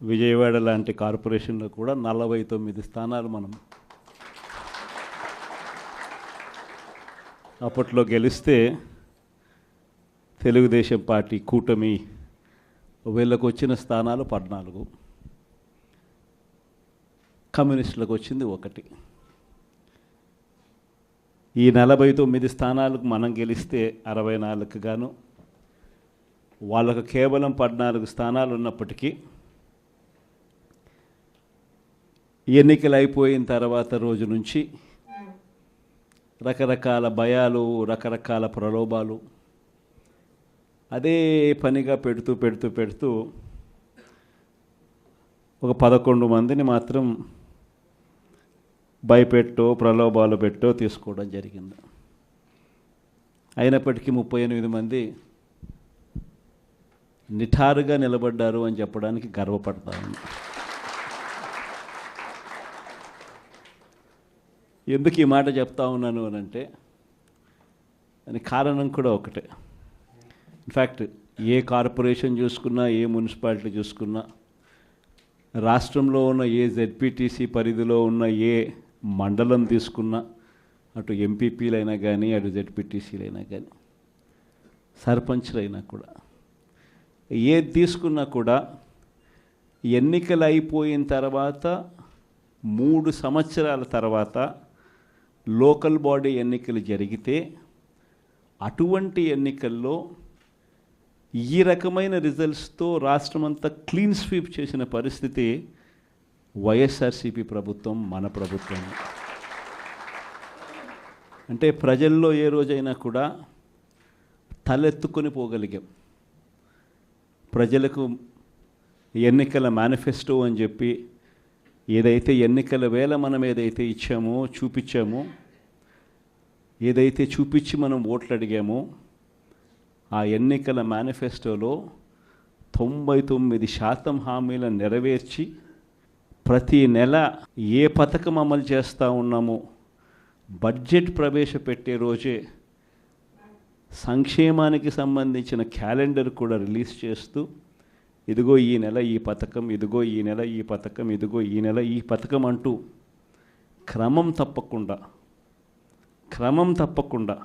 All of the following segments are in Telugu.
విజయవాడ లాంటి కార్పొరేషన్లో కూడా నలభై తొమ్మిది స్థానాలు మనం అప్పట్లో గెలిస్తే తెలుగుదేశం పార్టీ కూటమి వీళ్ళకు వచ్చిన స్థానాలు పద్నాలుగు. కమ్యూనిస్టులకు వచ్చింది ఒకటి. ఈ నలభై తొమ్మిది స్థానాలకు మనం గెలిస్తే అరవై నాలుగు గాను వాళ్ళకు కేవలం పద్నాలుగు స్థానాలు ఉన్నప్పటికీ ఎన్నికలు అయిపోయిన తర్వాత రోజు నుంచి రకరకాల భయాలు రకరకాల ప్రలోభాలు. అదే పనిగా పెడుతూ పెడుతూ పెడుతూ ఒక పదకొండు మందిని మాత్రం భయపెట్టో ప్రలోభాలు పెట్టో తీసుకోవడం జరిగింది. అయినప్పటికీ ముప్పై ఎనిమిది మంది నిఠారుగా నిలబడ్డారు అని చెప్పడానికి గర్వపడతాను. ఎందుకు ఈ మాట చెప్తా ఉన్నాను అని అంటే దానికి కారణం కూడా ఒకటే. ఇన్ఫ్యాక్ట్ ఏ కార్పొరేషన్ చూసుకున్నా ఏ మున్సిపాలిటీ చూసుకున్నా రాష్ట్రంలో ఉన్న ఏ జెడ్పీటీసీ పరిధిలో ఉన్న ఏ మండలం తీసుకున్నా అటు ఎంపీపీలైనా కానీ అటు జెడ్పీటీసీలైనా కానీ సర్పంచ్లైనా కూడా ఏది తీసుకున్నా కూడా ఎన్నికలు అయిపోయిన తర్వాత మూడు సంవత్సరాల తర్వాత లోకల్ బాడీ ఎన్నికలు జరిగితే అటువంటి ఎన్నికల్లో ఈ రకమైన రిజల్ట్స్తో రాష్ట్రమంతా క్లీన్ స్వీప్ చేసిన పరిస్థితి వైఎస్ఆర్సీపీ ప్రభుత్వం మన ప్రభుత్వం. అంటే ప్రజల్లో ఏ రోజైనా కూడా తలెత్తుకొని పోగలిగాం. ప్రజలకు ఎన్నికల మేనిఫెస్టో అని చెప్పి ఏదైతే ఎన్నికల వేళ మనం ఏదైతే ఇచ్చామో చూపించామో ఏదైతే చూపించి మనం ఓట్లు అడిగామో ఆ ఎన్నికల మేనిఫెస్టోలో తొంభై తొమ్మిది శాతం హామీలను నెరవేర్చి ప్రతి నెల ఏ పథకం అమలు చేస్తూ ఉన్నామో బడ్జెట్ ప్రవేశపెట్టే రోజే సంక్షేమానికి సంబంధించిన క్యాలెండర్ కూడా రిలీజ్ చేస్తూ ఇదిగో ఈ నెల ఈ పథకం ఇదిగో ఈ నెల ఈ పథకం ఇదిగో ఈ నెల ఈ పథకం అంటూ క్రమం తప్పకుండా క్రమం తప్పకుండా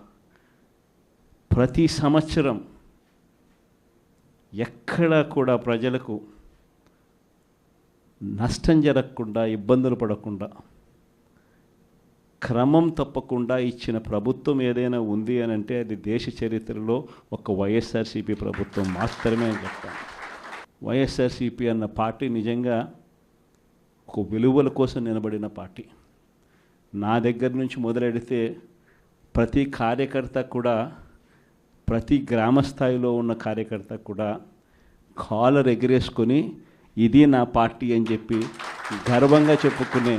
ప్రతి సంవత్సరం ఎక్కడా కూడా ప్రజలకు నష్టం జరగకుండా ఇబ్బందులు పడకుండా క్రమం తప్పకుండా ఇచ్చిన ప్రభుత్వం ఏదైనా ఉంది అని అంటే అది దేశ చరిత్రలో ఒక వైఎస్ఆర్సీపీ ప్రభుత్వం మాత్రమే అని చెప్తాను. వైఎస్ఆర్సీపీ అన్న పార్టీ నిజంగా ఒక విలువల కోసం నిలబడిన పార్టీ. నా దగ్గర నుంచి మొదలెడితే ప్రతి కార్యకర్త కూడా ప్రతి గ్రామ స్థాయిలో ఉన్న కార్యకర్త కూడా కాలర్ ఎగిరేసుకొని ఇది నా పార్టీ అని చెప్పి గర్వంగా చెప్పుకునే